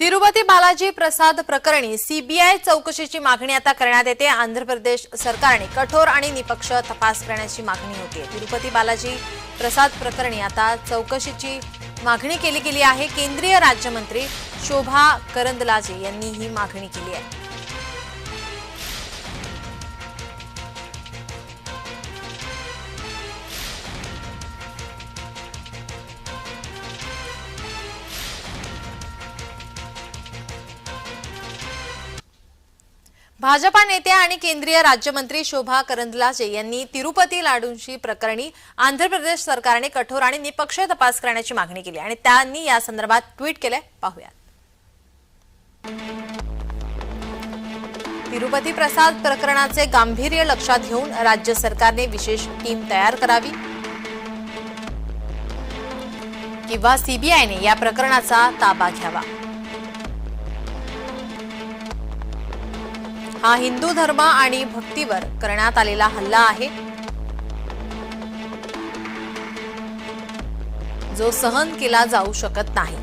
तिरुपती बालाजी प्रसाद प्रकरणी सीबीआय चौकशीची मागणी आता करण्यात येते. आंध्र प्रदेश सरकारने कठोर आणि निपक्ष तपास करण्याची मागणी होती. तिरुपती बालाजी प्रसाद प्रकरणी आता चौकशीची मागणी केली गेली आहे. केंद्रीय राज्यमंत्री शोभा करंदलाजे यांनी ही मागणी केली आहे. भाजपा नेत्या आणि केंद्रीय राज्यमंत्री शोभा करंदलाजे यांनी तिरुपती लाडूंची प्रकरणी आंध्र प्रदेश सरकारने कठोर आणि निपक्ष तपास करण्याची मागणी केली आणि त्यांनी या संदर्भात ट्विट केलंय पाहूयात. तिरुपती प्रसाद प्रकरणाचे गांभीर्य लक्षात घेऊन राज्य सरकारने विशेष टीम तयार करावी. किंवा सीबीआयने या प्रकरणाचा ताबा घ्यावा. हा हिंदू धर्म आणि भक्तीवर करण्यात आलेला हल्ला आहे. जो सहन केला जाऊ शकत नाही.